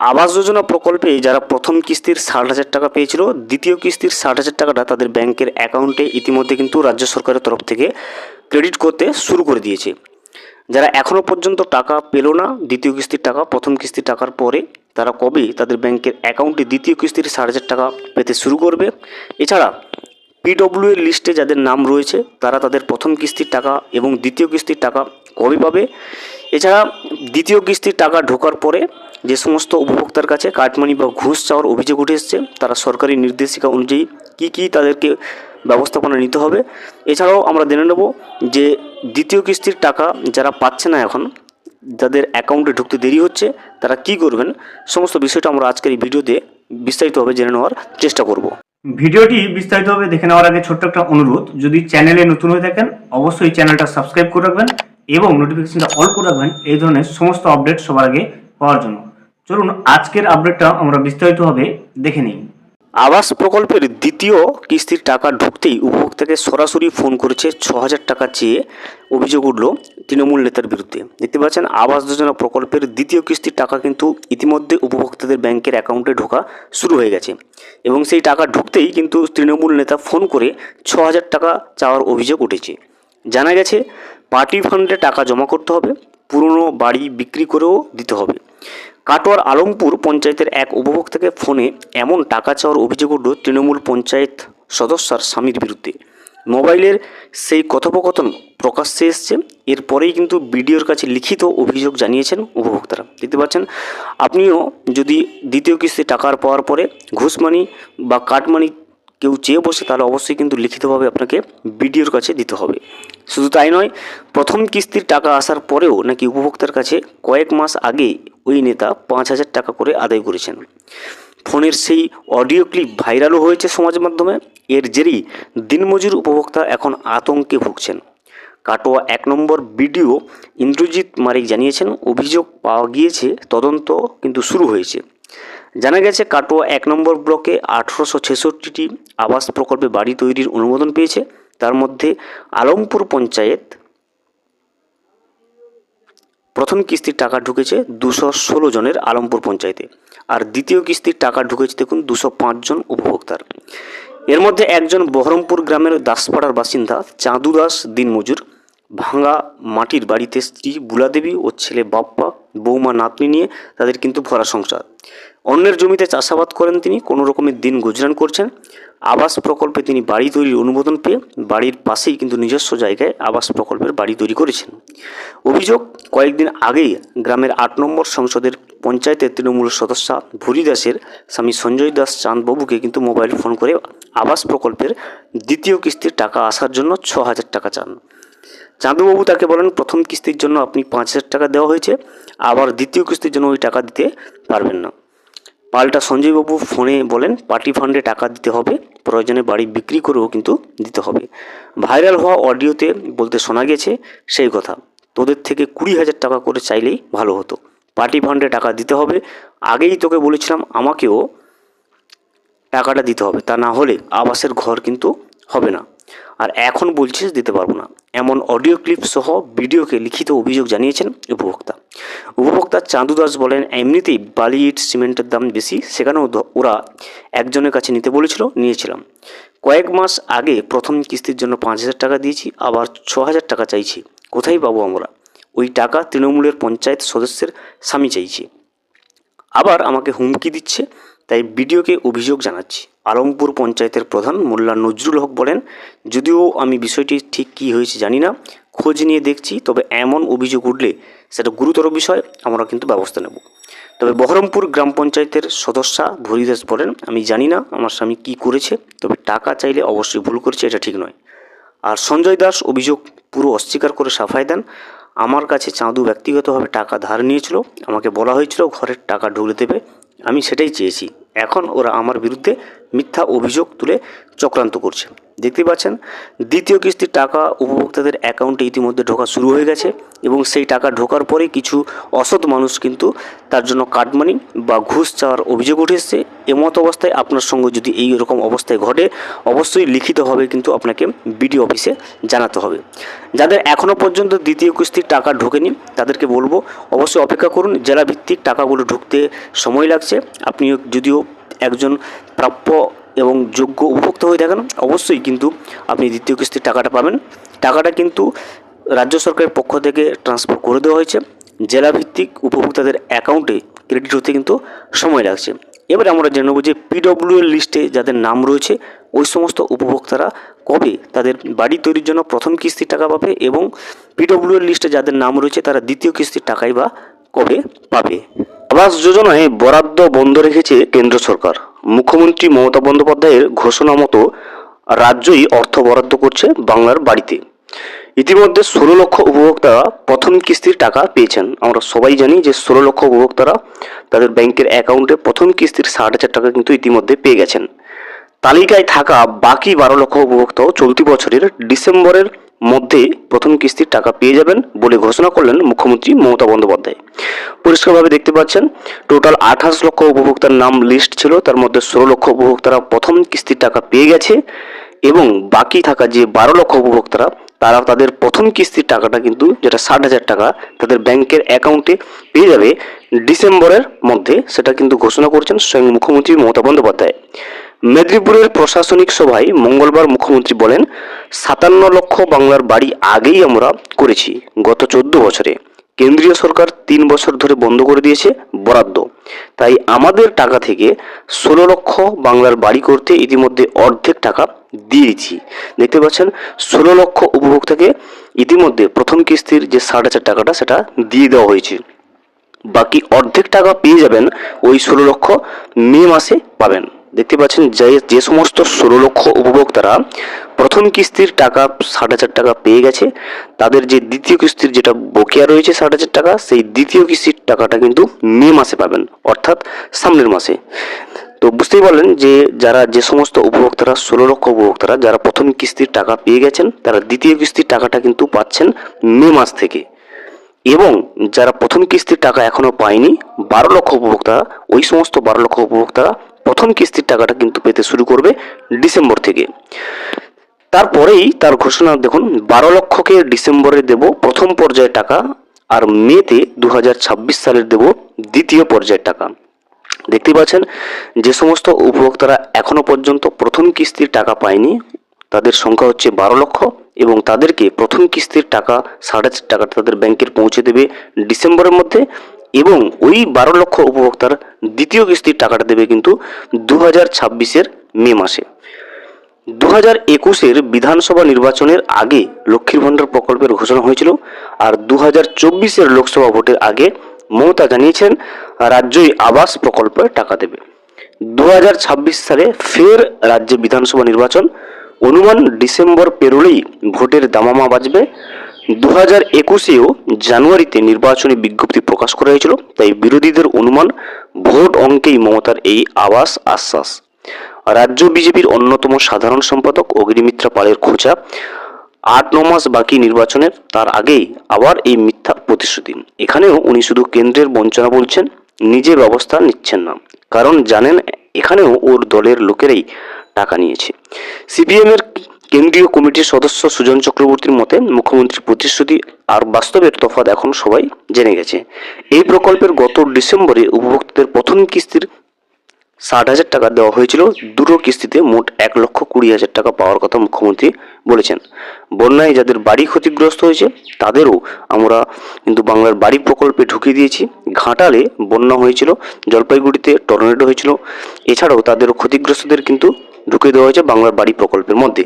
আবাস যোজনা প্রকল্পে যারা প্রথম কিস্তির ষাট হাজার টাকা পেয়েছিল, দ্বিতীয় কিস্তির ষাট হাজার টাকাটা তাদের ব্যাংকের অ্যাকাউন্টে ইতিমধ্যে কিন্তু রাজ্য সরকারের তরফ থেকে ক্রেডিট করতে শুরু করে দিয়েছে। যারা এখনও পর্যন্ত টাকা পেল না, দ্বিতীয় কিস্তির টাকা, প্রথম কিস্তির টাকার পরে তারা কবে তাদের ব্যাংকের অ্যাকাউন্টে দ্বিতীয় কিস্তির ষাট হাজার টাকা পেতে শুরু করবে? এছাড়া পিডব্লিউ এর লিস্টে যাদের নাম রয়েছে, তারা তাদের প্রথম কিস্তির টাকা এবং দ্বিতীয় কিস্তির টাকা কবে পাবে? এছাড়া দ্বিতীয় কিস্তির টাকা ঢোকার পরে যে সমস্ত উপভোক্তার কাছে কাটমানি বা ঘুষ চাওয়ার অভিযোগ উঠে এসছে, তারা সরকারি নির্দেশিকা অনুযায়ী কী কী তাদেরকে ব্যবস্থাপনা নিতে হবে। এছাড়াও আমরা জেনে নেব যে দ্বিতীয় কিস্তির টাকা যারা পাচ্ছে না এখন, যাদের অ্যাকাউন্টে ঢুকতে দেরি হচ্ছে, তারা কি করবেন, সমস্ত বিষয়টা আমরা আজকের এই ভিডিওতে বিস্তারিতভাবে জেনে নেওয়ার চেষ্টা করব। ভিডিওটি বিস্তারিতভাবে দেখে নেওয়ার আগে ছোট্ট একটা অনুরোধ, যদি চ্যানেলে নতুন হয়ে থাকেন, অবশ্যই চ্যানেলটা সাবস্ক্রাইব করে রাখবেন এবং নোটিফিকেশনটা অল করে রাখবেন, এই ধরনের সমস্ত আপডেট সবার আগে পাওয়ার জন্য। চলুন আজকের আপডেটটা আমরা বিস্তারিতভাবে দেখে নিই। আবাস প্রকল্পের দ্বিতীয় কিস্তির টাকা ঢুকতেই উপভোক্তাকে সরাসরি ফোন করেছে ছ হাজার টাকা চেয়ে অভিযোগ উঠল তৃণমূল নেতার বিরুদ্ধে। দেখতে পাচ্ছেন, আবাস যোজনা প্রকল্পের দ্বিতীয় কিস্তির টাকা কিন্তু ইতিমধ্যে উপভোক্তাদের ব্যাংকের অ্যাকাউন্টে ঢোকা শুরু হয়ে গেছে। এবং সেই টাকা ঢুকতেই কিন্তু তৃণমূল নেতা ফোন করে ছ হাজার টাকা চাওয়ার অভিযোগ উঠেছে। জানা গেছে, পার্টি ফান্ডে টাকা জমা করতে হবে, পুরনো বাড়ি বিক্রি করেও দিতে হবে। কাটোয়ার আলমপুর পঞ্চায়েতের এক উপভোক্তাকে ফোনে এমন টাকা চাওয়ার অভিযোগ উঠল তৃণমূল পঞ্চায়েত সদস্যার স্বামীর বিরুদ্ধে। মোবাইলের সেই কথোপকথন প্রকাশ্যে এসছে। এরপরেই কিন্তু বিডিওর কাছে লিখিত অভিযোগ জানিয়েছেন উপভোক্তারা। দেখতে পাচ্ছেন, আপনিও যদি দ্বিতীয় কিস্তি টাকার পাওয়ার পরে ঘুষ মানি বা কাটমানি কেউ চেয়ে বসে, তাহলে অবশ্যই কিন্তু লিখিতভাবে আপনাকে বিডিওর কাছে দিতে হবে। শুধু তাই নয়, প্রথম কিস্তির টাকা আসার পরেও নাকি উপভোক্তার কাছে কয়েক মাস আগে ওই নেতা পাঁচ হাজার টাকা করে আদায় করেছেন। ফোনের সেই অডিও ক্লিপ ভাইরালও হয়েছে সমাজ মাধ্যমে। এর জেরেই দিনমজুর উপভোক্তা এখন আতঙ্কে ভুগছেন। কাটোয়া এক নম্বর বিডিও ইন্দ্রজিৎ মারিক জানিয়েছেন, অভিযোগ পাওয়া গিয়েছে, তদন্ত কিন্তু শুরু হয়েছে। জানা গেছে, কাটোয়া এক নম্বর ব্লকে আঠেরোশো ছেষট্টিটি আবাস প্রকল্পে বাড়ি তৈরির অনুমোদন পেয়েছে। তার মধ্যে আলমপুর পঞ্চায়েত প্রথম কিস্তির টাকা ঢুকেছে দুশো ষোলো জনের আলমপুর পঞ্চায়েতে। আর দ্বিতীয় কিস্তির টাকা ঢুকেছে দেখুন দুশো পাঁচজন উপভোক্তার। এর মধ্যে একজন বহরমপুর গ্রামের দাসপাড়ার বাসিন্দা চাঁদু দাস দিনমজুর ভাঙা মাটির বাড়িতে স্ত্রী বুলাদেবী ও ছেলে বাপ্পা, বৌমা নাতনি নিয়ে তাদের কিন্তু ভরা সংসার। অন্যের জমিতে চাষাবাদ করেন তিনি, কোনো রকমের দিন গুজরান করছেন। আবাস প্রকল্পে তিনি বাড়ি তৈরির অনুমোদন পেয়ে বাড়ির পাশেই কিন্তু নিজস্ব জায়গায় আবাস প্রকল্পের বাড়ি তৈরি করেছেন। অভিযোগ, কয়েকদিন আগেই গ্রামের আট নম্বর সংসদের পঞ্চায়েতের তৃণমূল সদস্যা ভুরি দাসের স্বামী সঞ্জয় দাস চাঁদবাবুকে কিন্তু মোবাইল ফোন করে আবাস প্রকল্পের দ্বিতীয় কিস্তির টাকা আসার জন্য ছ হাজার টাকা চান। চাঁদুবাবু তাকে বলেন, প্রথম কিস্তির জন্য আপনি পাঁচ হাজার টাকা দেওয়া হয়েছে, আবার দ্বিতীয় কিস্তির জন্য ওই টাকা দিতে পারবেন না। পাল্টা সঞ্জয়বাবু ফোনে বলেন, পার্টি ফান্ডে টাকা দিতে হবে, প্রয়োজনে বাড়ি বিক্রি করেও কিন্তু দিতে হবে। ভাইরাল হওয়া অডিওতে বলতে শোনা গেছে সেই কথা। তোদের থেকে কুড়ি হাজার টাকা করে চাইলেই ভালো হতো। পার্টি ফান্ডে টাকা দিতে হবে। আগেই তোকে বলেছিলাম আমাকেও টাকাটা দিতে হবে। তা না হলে আবাসের ঘর কিন্তু হবে না। আর এখন বলছিস দিতে পারব না। এমন অডিও ক্লিপ সহ ভিডিওকে লিখিত অভিযোগ জানিয়েছেন উপভোক্তা। উপভোক্তা চাঁদু দাস বলেন, এমনিতেই বালি ইট সিমেন্টের দাম বেশি, সেখানেও ওরা একজনের কাছে নিতে বলেছিল, নিয়েছিলাম। কয়েক মাস আগে প্রথম কিস্তির জন্য পাঁচ হাজার টাকা দিয়েছি, আবার ছ হাজার টাকা চাইছি। কোথায় পাবো আমরা? ওই টাকা তৃণমূলের পঞ্চায়েত সদস্যের স্বামী চাইছি। আবার আমাকে হুমকি দিচ্ছে, তাই বিডিওকে অভিযোগ জানাচ্ছি। আলমপুর পঞ্চায়েতের প্রধান মোল্লা নজরুল হক বলেন, যদিও আমি বিষয়টি ঠিক কী হয়েছে জানি না খোঁজ নিয়ে দেখছি, তবে এমন অভিযোগ উঠলে সেটা গুরুতর বিষয়, আমরা কিন্তু ব্যবস্থা নেব। তবে বহরমপুর গ্রাম পঞ্চায়েতের সদস্যা ভরিদাস বলেন, আমি জানি না আমার স্বামী কী করেছে, তবে টাকা চাইলে অবশ্যই ভুল করেছে, এটা ঠিক নয়। আর সঞ্জয় দাস অভিযোগ পুরো অস্বীকার করে সাফাই দেন, আমার কাছে চাঁদু ব্যক্তিগতভাবে টাকা ধার নিয়েছিল, আমাকে বলা হয়েছিল ঘরের টাকা ঢুকলে দেবে, আমি সেটাই চেয়েছি। এখন ওরা আমার বিরুদ্ধে মিথ্যা অভিযোগ তুলে চক্রান্ত করছে। দেখতে পাচ্ছেন, দ্বিতীয় কিস্তির টাকা উপভোক্তাদের অ্যাকাউন্টে ইতিমধ্যে ঢোকা শুরু হয়ে গেছে এবং সেই টাকা ঢোকার পরে কিছু অসৎ মানুষ কিন্তু তার জন্য কাটমানি বা ঘুষ চাওয়ার অভিযোগ উঠে এসছে। এমত অবস্থায় আপনার সঙ্গে যদি এই রকম অবস্থায় ঘটে, অবশ্যই লিখিতভাবে কিন্তু আপনাকে বিডিও অফিসে জানাতে হবে। যাদের এখনও পর্যন্ত দ্বিতীয় কিস্তির টাকা ঢোকেনি, তাদেরকে বলব, অবশ্যই অপেক্ষা করুন। জেলাভিত্তিক টাকাগুলো ঢুকতে সময় লাগছে। আপনি যদিও একজন প্রাপ্য এবং যোগ্য উপভোক্তা হয়ে থাকেন, অবশ্যই কিন্তু আপনি দ্বিতীয় কিস্তির টাকাটা পাবেন। টাকাটা কিন্তু রাজ্য সরকারের পক্ষ থেকে ট্রান্সফার করে দেওয়া হয়েছে। জেলাভিত্তিক উপভোক্তাদের অ্যাকাউন্টে ক্রেডিট হতে কিন্তু সময় লাগছে। এবারে আমরা জেনে নেব যে পিডব্লিউ এর লিস্টে যাদের নাম রয়েছে, ওই সমস্ত উপভোক্তারা কবে তাদের বাড়ি তৈরির জন্য প্রথম কিস্তির টাকা পাবে এবং পিডব্লিউ এর লিস্টে যাদের নাম রয়েছে, তারা দ্বিতীয় কিস্তির টাকাই বা কবে পাবে? আবাস যোজনায় বরাদ্দ বন্ধ রেখেছে কেন্দ্র সরকার। মুখ্যমন্ত্রী মমতা বন্দ্যোপাধ্যায়ের ঘোষণা মতো রাজ্যই অর্থ বরাদ্দ করছে বাংলার বাড়িতে। ইতিমধ্যে ষোলো লক্ষ উপভোক্তারা প্রথম কিস্তির টাকা পেয়েছেন। আমরা সবাই জানি যে ষোলো লক্ষ উপভোক্তারা তাদের ব্যাংকের অ্যাকাউন্টে প্রথম কিস্তির ষাট হাজার টাকা কিন্তু ইতিমধ্যে পেয়ে গেছেন। তালিকায় থাকা বাকি বারো লক্ষ উপভোক্তাও চলতি বছরের ডিসেম্বরের মধ্যে প্রথম কিস্তির টাকা পেয়ে যাবেন বলে ঘোষণা করলেন মুখ্যমন্ত্রী মমতা বন্দ্যোপাধ্যায়। পরিষ্কারভাবে দেখতে পাচ্ছেন, টোটাল আঠাশ লক্ষ উপভোক্তার নাম লিস্ট ছিল, তার মধ্যে ষোলো লক্ষ উপভোক্তারা প্রথম কিস্তির টাকা পেয়ে গেছে এবং বাকি থাকা যে বারো লক্ষ উপভোক্তারা, তারা তাদের প্রথম কিস্তির টাকাটা কিন্তু যেটা ষাট হাজার টাকা, তাদের ব্যাংকের অ্যাকাউন্টে পেয়ে যাবে। ডিসেম্বরের মধ্যে সেটা কিন্তু ঘোষণা করছেন স্বয়ং মুখ্যমন্ত্রী মমতা বন্দ্যোপাধ্যায়। মেদিনীপুরের প্রশাসনিক সভায় মঙ্গলবার মুখ্যমন্ত্রী বলেন, সাতান্ন লক্ষ বাংলার বাড়ি আগেই আমরা করেছি গত চোদ্দ বছরে। কেন্দ্রীয় সরকার তিন বছর ধরে বন্ধ করে দিয়েছে, বরাদ্দ। তাই আমাদের টাকা থেকে ষোলো লক্ষ বাংলার বাড়ি করতে ইতিমধ্যে অর্ধেক টাকা দিয়ে দিচ্ছি। দেখতে পাচ্ছেন, ষোলো লক্ষ উপভোক্তাকে ইতিমধ্যে প্রথম কিস্তির যে ষাট হাজার টাকাটা সেটা দিয়ে দেওয়া হয়েছে। বাকি অর্ধেক টাকা পেয়ে যাবেন ওই ষোলো লক্ষ মে মাসে পাবেন। দেখতে পাচ্ছেন যে যে সমস্ত ষোলো লক্ষ উপভোক্তারা প্রথম কিস্তির টাকা ষাট হাজার টাকা পেয়ে গেছে। তাদের যে দ্বিতীয় কিস্তির যেটা বকেয়া রয়েছে ষাট হাজার টাকা, সেই দ্বিতীয় কিস্তির টাকাটা কিন্তু মে মাসে পাবেন, অর্থাৎ সামনের মাসে। তো বুঝতেই পারলেন যে, যারা যে সমস্ত উপভোক্তারা, ষোলো লক্ষ উপভোক্তারা, যারা প্রথম কিস্তির টাকা পেয়ে গেছেন, তারা দ্বিতীয় কিস্তির টাকাটা কিন্তু পাচ্ছেন মে মাস থেকে। এবং যারা প্রথম কিস্তির টাকা এখনও পায়নি, বারো লক্ষ উপভোক্তারা, ওই সমস্ত বারো লক্ষ উপভোক্তারা প্রথম কিস্তির টাকাটা কিন্তু পেতে শুরু করবে ডিসেম্বর থেকে। তারপরেই তার ঘোষণা, দেখুন, বারো লক্ষকে ডিসেম্বরে দেব প্রথম পর্যায়ের টাকা আর মেতে দু হাজার ছাব্বিশ সালের দেব দ্বিতীয় পর্যায়ের টাকা। দেখতে পাচ্ছেন, যে সমস্ত উপভোক্তারা এখনও পর্যন্ত প্রথম কিস্তির টাকা পায়নি, তাদের সংখ্যা হচ্ছে বারো লক্ষ এবং তাদেরকে প্রথম কিস্তির টাকা সাড়ে টাকা তাদের ব্যাংকের পৌঁছে দেবে ডিসেম্বরের মধ্যে। এবং ওই বারো লক্ষ উপভোক্তার দ্বিতীয় কিস্তির টাকাটা দেবে কিন্তু দু হাজার ছাব্বিশের মে মাসে। দু হাজার একুশের বিধানসভা নির্বাচনের আগে লক্ষ্মীর ভাণ্ডার প্রকল্পের ঘোষণা হয়েছিল আর দু হাজার চব্বিশের লোকসভা ভোটের আগে মমতা জানিয়েছেন, রাজ্যই আবাস প্রকল্পে টাকা দেবে। দু হাজার ছাব্বিশ সালে ফের রাজ্যে বিধানসভা নির্বাচন। অনুমান ডিসেম্বর পেরোলেই ভোটের দামামা বাজবে। দু হাজার একুশেও জানুয়ারিতে নির্বাচনী বিজ্ঞপ্তি প্রকাশ করা হয়েছিল, তাই বিরোধীদের অনুমান ভোট অঙ্কেই মমতার এই আবাস আশ্বাস। রাজ্য বিজেপির অন্যতম সাধারণ সম্পাদক অগ্নিমিত্রা পালের খোঁজা, আট ন মাস বাকি নির্বাচনের, তার আগেই আবার এই মিথ্যা প্রতিশ্রুতি। এখানেও উনি শুধু কেন্দ্রের বঞ্চনা বলছেন, নিজে ব্যবস্থা নিচ্ছেন না, কারণ জানেন এখানেও ওর দলের লোকেরাই টাকা নিয়েছে। সিপিএম এর কেন্দ্রীয় কমিটির সদস্য সুজন চক্রবর্তীর মতে মুখ্যমন্ত্রীর প্রতিশ্রুতি আর বাস্তবের তফাৎ এখন সবাই জেনে গেছে। এই প্রকল্পের গত ডিসেম্বরে উপভোক্তাদের প্রথম কিস্তির ষাট হাজার টাকা দেওয়া হয়েছিল। দুটো কিস্তিতে মোট এক লক্ষ কুড়ি হাজার টাকা পাওয়ার কথা মুখ্যমন্ত্রী বলেছেন। বন্যায় যাদের বাড়ি ক্ষতিগ্রস্ত হয়েছে, তাদেরও আমরা কিন্তু বাংলার বাড়ি প্রকল্পে ঢুকিয়ে দিয়েছি। ঘাটালে বন্যা হয়েছিল, জলপাইগুড়িতে টর্নেডো হয়েছিল। এছাড়াও তাদের ক্ষতিগ্রস্তদের কিন্তু ঢুকিয়ে দেওয়া হয়েছে বাংলার বাড়ি প্রকল্পের মধ্যে।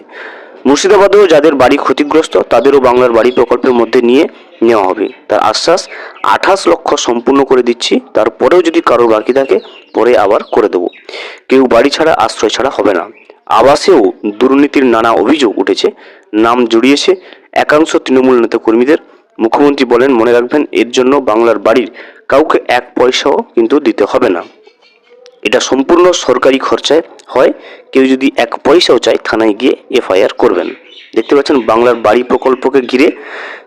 মুর্শিদাবাদেও যাদের বাড়ি ক্ষতিগ্রস্ত, তাদেরও বাংলার বাড়ি প্রকল্পের মধ্যে নিয়ে নেওয়া হবে। তার আশ্বাস আঠাশ লক্ষ সম্পূর্ণ করে দিচ্ছি, তারপরেও যদি কারোর বাকি থাকে, পরে আবার করে দেবো। কেউ বাড়ি ছাড়া, আশ্রয় ছাড়া হবে না। আবাসেও দুর্নীতির নানা অভিযোগ উঠেছে, নাম জড়িয়েছে একাংশ তৃণমূল নেতা কর্মীদের। মুখ্যমন্ত্রী বলেন, মনে রাখবেন, এর জন্য বাংলার বাড়ির কাউকে এক পয়সাও কিন্তু দিতে হবে না। এটা সম্পূর্ণ সরকারি খরচায় হয়। কেউ যদি এক পয়সাও চায় থানায় গিয়ে এফআইআর করবেন। দেখতে পাচ্ছেন বাংলার বাড়ি প্রকল্পকে ঘিরে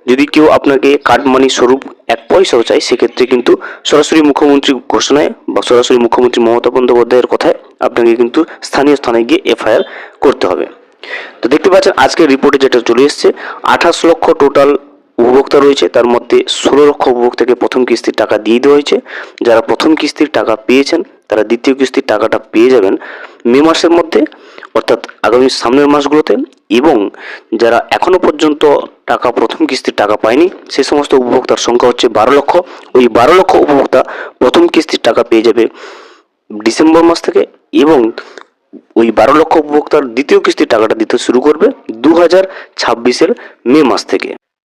যদি কেউ আপনাকে কাটমানি স্বরূপ এক পয়সাও চায়, সেক্ষেত্রে কিন্তু সরাসরি মুখ্যমন্ত্রী ঘোষণায় বা সরাসরি মুখ্যমন্ত্রী মমতা বন্দ্যোপাধ্যায়ের কথায় আপনাকে কিন্তু স্থানীয় স্থানে গিয়ে এফআইআর করতে হবে। তো দেখতে পাচ্ছেন আজকের রিপোর্টে যেটা চলে এসেছে, আঠাশ লক্ষ টোটাল উপভোক্তা রয়েছে, তার মধ্যে ষোলো লক্ষ উপভোক্তাকে প্রথম কিস্তির টাকা দিয়ে দেওয়া হয়েছে। যারা প্রথম কিস্তির টাকা পেয়েছেন, তারা দ্বিতীয় কিস্তির টাকাটা পেয়ে যাবেন মে মাসের মধ্যে, অর্থাৎ আগামী সামনের মাসগুলোতে। এবং যারা এখনও পর্যন্ত টাকা, প্রথম কিস্তির টাকা পায়নি, সে সমস্ত উপভোক্তার সংখ্যা হচ্ছে বারো লক্ষ। ওই বারো লক্ষ উপভোক্তা প্রথম কিস্তির টাকা পেয়ে যাবে ডিসেম্বর মাস থেকে এবং ওই বারো লক্ষ উপভোক্তার দ্বিতীয় কিস্তির টাকাটা দিতে শুরু করবে দু হাজার ছাব্বিশের মে মাস থেকে।